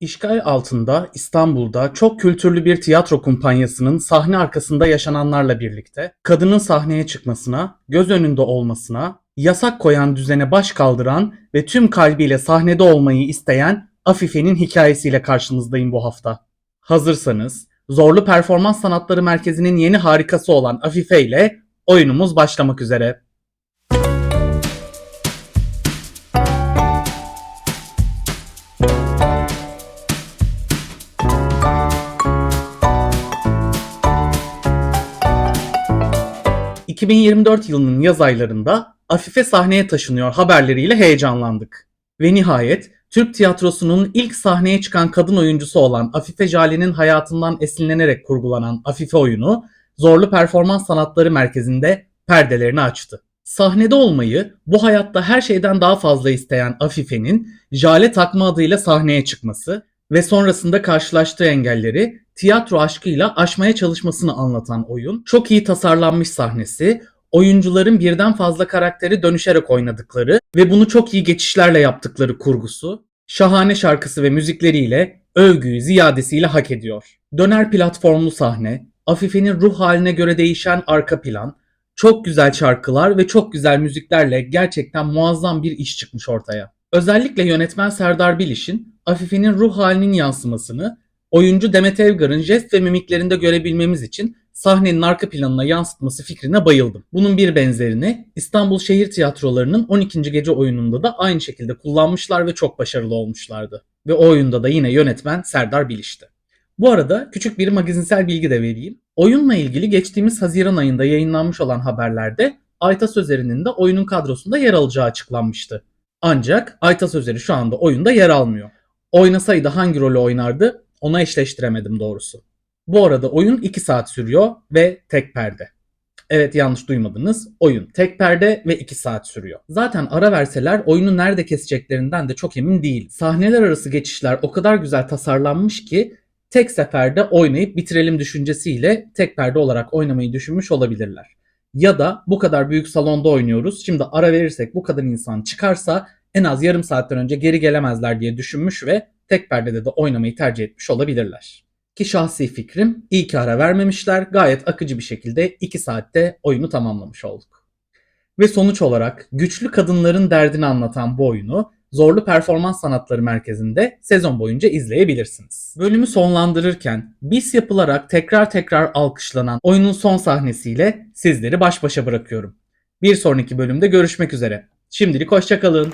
İşgal altında İstanbul'da çok kültürlü bir tiyatro kumpanyasının sahne arkasında yaşananlarla birlikte kadının sahneye çıkmasına, göz önünde olmasına, yasak koyan düzene baş kaldıran ve tüm kalbiyle sahnede olmayı isteyen Afife'nin hikayesiyle karşınızdayım bu hafta. Hazırsanız Zorlu Performans Sanatları Merkezi'nin yeni harikası olan Afife ile oyunumuz başlamak üzere. ...2024 yılının yaz aylarında Afife sahneye taşınıyor haberleriyle heyecanlandık. Ve nihayet Türk tiyatrosunun ilk sahneye çıkan kadın oyuncusu olan Afife Jale'nin hayatından esinlenerek kurgulanan Afife oyunu Zorlu Performans Sanatları Merkezi'nde perdelerini açtı. Sahnede olmayı bu hayatta her şeyden daha fazla isteyen Afife'nin Jale takma adıyla sahneye çıkması ve sonrasında karşılaştığı engelleri tiyatro aşkıyla aşmaya çalışmasını anlatan oyun, çok iyi tasarlanmış sahnesi, oyuncuların birden fazla karakteri dönüşerek oynadıkları ve bunu çok iyi geçişlerle yaptıkları kurgusu, şahane şarkısı ve müzikleriyle övgüyü ziyadesiyle hak ediyor. Döner platformlu sahne, Afife'nin ruh haline göre değişen arka plan, çok güzel şarkılar ve çok güzel müziklerle gerçekten muazzam bir iş çıkmış ortaya. Özellikle yönetmen Serdar Biliş'in Afife'nin ruh halinin yansımasını oyuncu Demet Evgar'ın jest ve mimiklerinde görebilmemiz için sahnenin arka planına yansıtması fikrine bayıldım. Bunun bir benzerini İstanbul Şehir Tiyatroları'nın 12. gece oyununda da aynı şekilde kullanmışlar ve çok başarılı olmuşlardı. Ve o oyunda da yine yönetmen Serdar Biliş'ti. Bu arada küçük bir magazinsel bilgi de vereyim. Oyunla ilgili geçtiğimiz Haziran ayında yayınlanmış olan haberlerde Ayta Sözer'in de oyunun kadrosunda yer alacağı açıklanmıştı. Ancak Ayta Sözer'i şu anda oyunda yer almıyor. Oynasaydı hangi rolü oynardı ona eşleştiremedim doğrusu. Bu arada oyun 2 saat sürüyor ve tek perde. Evet yanlış duymadınız. Oyun tek perde ve 2 saat sürüyor. Zaten ara verseler oyunu nerede keseceklerinden de çok emin değil. Sahneler arası geçişler o kadar güzel tasarlanmış ki tek seferde oynayıp bitirelim düşüncesiyle tek perde olarak oynamayı düşünmüş olabilirler. Ya da bu kadar büyük salonda oynuyoruz. Şimdi ara verirsek bu kadar insan çıkarsa en az yarım saatten önce geri gelemezler diye düşünmüş ve tek perdede de oynamayı tercih etmiş olabilirler. Ki şahsi fikrim iyi ki ara vermemişler. Gayet akıcı bir şekilde 2 saatte oyunu tamamlamış olduk. Ve sonuç olarak güçlü kadınların derdini anlatan bu oyunu Zorlu Performans Sanatları Merkezi'nde sezon boyunca izleyebilirsiniz. Bölümü sonlandırırken bis yapılarak tekrar tekrar alkışlanan oyunun son sahnesiyle sizleri baş başa bırakıyorum. Bir sonraki bölümde görüşmek üzere. Şimdilik hoşçakalın.